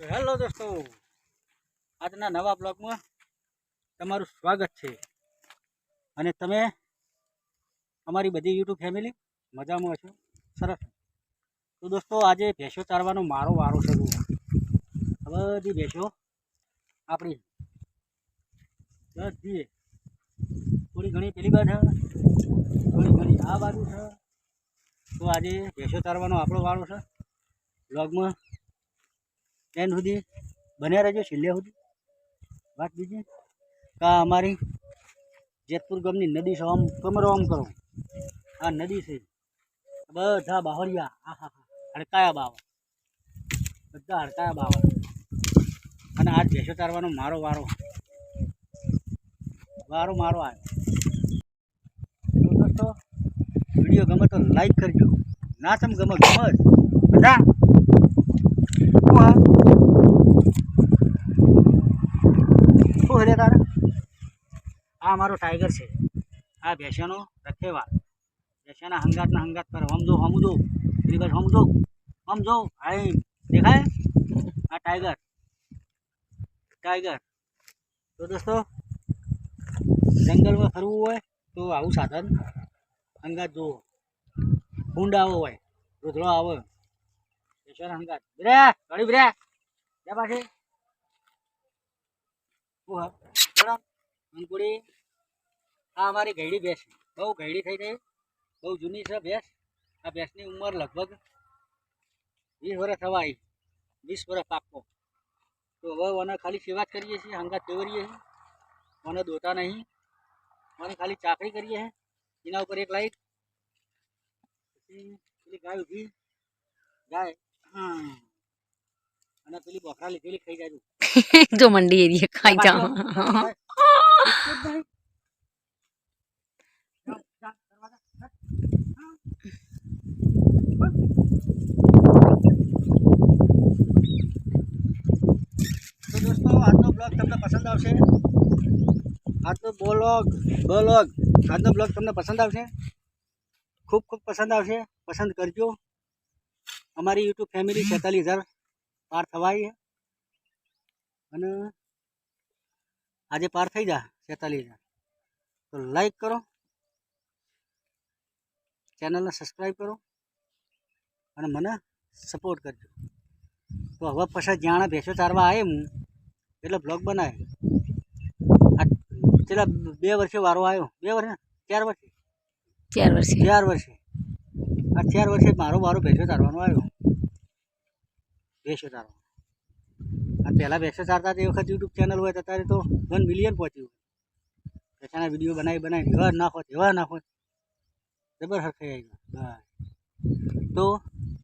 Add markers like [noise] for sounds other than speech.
Hello દોસ્તો. આજના નવા બ્લોગમાં તમારું સ્વાગત છે. અને તમે અમારી બધી યુટ્યુબ ફેમિલી મજામાં છો સરસ. તો દોસ્તો, આજે ભેંસો ચારવાનો મારો વારો છે બધી ભેંસો આપણી. બધી થોડી ઘણી પેલી બાજુ થોડી ઘણી આ બાજુ છે. તો આજે ભેંસો ચારવાનો આપણો વારો છે. બ્લોગમાં એન્ડ સુધી બન્યા રહેજો, છેલ્લે સુધી. વાત બીજી? કા અમારી જેતપુર ગામની નદી આમ કમરો આમ કરો. આ નદી છે. બધા બાવળિયા. આ હા હડકાયા બાવા બધા હડકાયા બાવા અને આજ ભેસો તારવાનો મારો વારો. વારો મારો તો દોસ્તો, વીડિયો ગમે તો લાઈક કરજો. ના તમ ગમે ગમે બધા આ મારો ટાઈગર છે. આ ભેંસાનો રખેવાળ. ભેંસાના હંગાતના હંગાત કરે સમજો સમજો પેલી બાજુ સમજો સમજો આઈ, દેખાય? આ ટાઈગર ટાઈગર તો દોસ્તો, જંગલમાં ફરવું હોય તો આવું સાધન. હંગાત જુઓ. ભૂંડ આવો હોય, રૂધળો આવો. ભેંસાના હંગાત. બ્રે ગાડી બ્રે. ત્યાં પાછી. ઓહ અંકુડી આ અમારી ગયડી ભેંસ બહુ ગયડી થઈ ગઈ. બહુ જૂની છે ભેંસ. આ ભેંસની ઉંમર લગભગ વીસ વર્ષ થવા આવી વીસ વર્ષ પાકો તો હવે મને ખાલી સેવા જ કરીએ છીએ હંગાત ફેવરીએ છીએ. મને દોતા નહીં. મને ખાલી ચાકરી કરીએ છીએ એના ઉપર એક લાઈટ. પછી પેલી ગાય ઊભી ગાય અને પેલી બકરા લીધેલી ખાઈ જાય [laughs] જો મંડી એરિયા ખાઈ જાઓ. તમને પસંદ આવશે? આજનો બોલોગ બોલોગ. આજનો બ્લોગ તમને પસંદ આવશે? ખૂબ ખૂબ પસંદ આવશે. પસંદ કરજો. અમારી યુટ્યુબ ફેમિલી છેતાલીસ હજાર પાર થવાય અને આજે પાર થઈ જા. છેતાલીસ હજાર. તો લાઈક કરો. ચેનલને સબસ્ક્રાઈબ કરો. અને મને સપોર્ટ કરજો. તો હવે પછી જાણે ભેંસો ચારવા આવે હું એટલે બ્લોગ બનાવે. આ છેલ્લા બે વર્ષે વારો આવ્યો બે વર્ષે ચાર વર્ષે? ચાર વર્ષે. ચાર વર્ષે. આ ચાર વર્ષે મારો વારો ભેંસો ચારવાનો આવ્યો ભેંસો ચારવાનો. આ પહેલાં ભેંસો ચારતા તે વખત યુટ્યુબ ચેનલ હોય તો અત્યારે તો વન મિલિયન પહોંચ્યું. ભેંસાના વીડિયો બનાવી બનાવી એવા નાખો એવા નાખો. જબર હરખાઈ આવી બસ તો